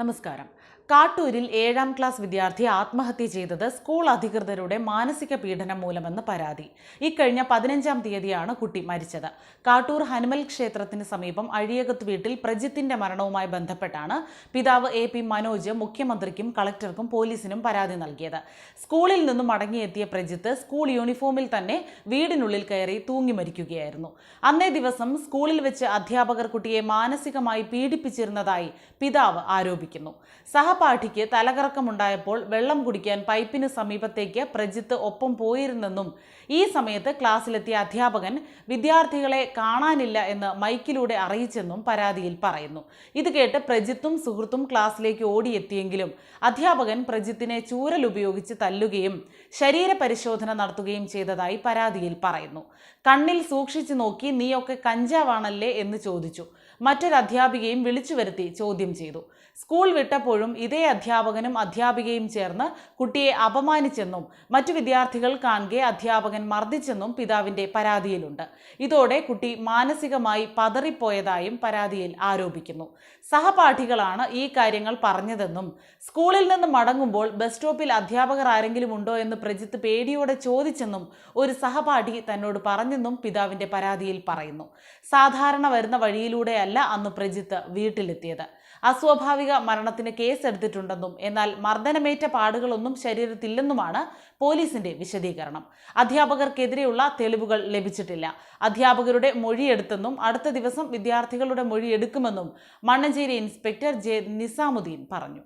നമസ്കാരം. കാട്ടൂരിൽ ഏഴാം ക്ലാസ് വിദ്യാർത്ഥി ആത്മഹത്യ ചെയ്തത് സ്കൂൾ അധികൃതരുടെ മാനസിക പീഡനം മൂലമെന്ന് പരാതി. ഇക്കഴിഞ്ഞ പതിനഞ്ചാം തീയതിയാണ് കുട്ടി മരിച്ചത്. കാട്ടൂർ ഹനുമൽ ക്ഷേത്രത്തിന് സമീപം അഴിയകത്ത് വീട്ടിൽ പ്രജിത്തിന്റെ മരണവുമായി ബന്ധപ്പെട്ടാണ് പിതാവ് എ പി മനോജ് മുഖ്യമന്ത്രിക്കും കളക്ടർക്കും പോലീസിനും പരാതി നൽകിയത്. സ്കൂളിൽ നിന്നും മടങ്ങിയെത്തിയ പ്രജിത്ത് സ്കൂൾ യൂണിഫോമിൽ തന്നെ വീടിനുള്ളിൽ കയറി തൂങ്ങി മരിക്കുകയായിരുന്നു. അന്നേ ദിവസം സ്കൂളിൽ വെച്ച് അധ്യാപകർ കുട്ടിയെ മാനസികമായി പീഡിപ്പിച്ചിരുന്നതായി പിതാവ് ആരോപിക്കുന്നു സഹപാഠിക്ക് തലകറക്കമുണ്ടായപ്പോൾ വെള്ളം കുടിക്കാൻ പൈപ്പിന് സമീപത്തേക്ക് പ്രജിത്ത് ഒപ്പം പോയിരുന്നെന്നും ഈ സമയത്ത് ക്ലാസ്സിലെത്തിയ അധ്യാപകൻ വിദ്യാർത്ഥികളെ കാണാനില്ല എന്ന് മൈക്കിലൂടെ അറിയിച്ചെന്നും പരാതിയിൽ പറയുന്നു. ഇത് കേട്ട് പ്രജിത്തും സുഹൃത്തും ക്ലാസ്സിലേക്ക് ഓടിയെത്തിയെങ്കിലും അധ്യാപകൻ പ്രജിത്തിനെ ചൂരൽ ഉപയോഗിച്ച് തല്ലുകയും ശരീരപരിശോധന നടത്തുകയും ചെയ്തതായി പരാതിയിൽ പറയുന്നു. കണ്ണിൽ സൂക്ഷിച്ചു നോക്കി നീയൊക്കെ കഞ്ചാവാണല്ലേ എന്ന് ചോദിച്ചു. മറ്റൊരു അധ്യാപികയും വിളിച്ചു വരുത്തി ചോദ്യം ചെയ്തു. സ്കൂൾ വിട്ടപ്പോഴും ഇതേ അധ്യാപകനും അധ്യാപികയും ചേർന്ന് കുട്ടിയെ അപമാനിച്ചെന്നും മറ്റു വിദ്യാർത്ഥികൾ കാണുകെ അധ്യാപകൻ മർദ്ദിച്ചെന്നും പിതാവിന്റെ പരാതിയിലുണ്ട്. ഇതോടെ കുട്ടി മാനസികമായി പതറിപ്പോയതായും പരാതിയിൽ ആരോപിക്കുന്നു. സഹപാഠികളാണ് ഈ കാര്യങ്ങൾ പറഞ്ഞതെന്നും സ്കൂളിൽ നിന്ന് മടങ്ങുമ്പോൾ ബസ് സ്റ്റോപ്പിൽ അധ്യാപകർ ആരെങ്കിലും ഉണ്ടോ എന്ന് പ്രജിത്ത് പേടിയോടെ ചോദിച്ചെന്നും ഒരു സഹപാഠി തന്നോട് പറഞ്ഞെന്നും പിതാവിന്റെ പരാതിയിൽ പറയുന്നു. സാധാരണ വരുന്ന വഴിയിലൂടെയല്ല അന്ന് പ്രജിത്ത് വീട്ടിലെത്തിയത്. അസ്വാഭാവിക മരണത്തിന് കേസെടുത്തിട്ടുണ്ടെന്നും എന്നാൽ മർദ്ദനമേറ്റ പാടുകളൊന്നും ശരീരത്തില്ലെന്നുമാണ് പോലീസിന്റെ വിശദീകരണം. അധ്യാപകർക്കെതിരെയുള്ള തെളിവുകൾ ലഭിച്ചിട്ടില്ല. അധ്യാപകരുടെ മൊഴിയെടുത്തെന്നും അടുത്ത ദിവസം വിദ്യാർത്ഥികളുടെ മൊഴിയെടുക്കുമെന്നും മണ്ണഞ്ചേരി ഇൻസ്പെക്ടർ ജെ നിസാമുദ്ദീൻ പറഞ്ഞു.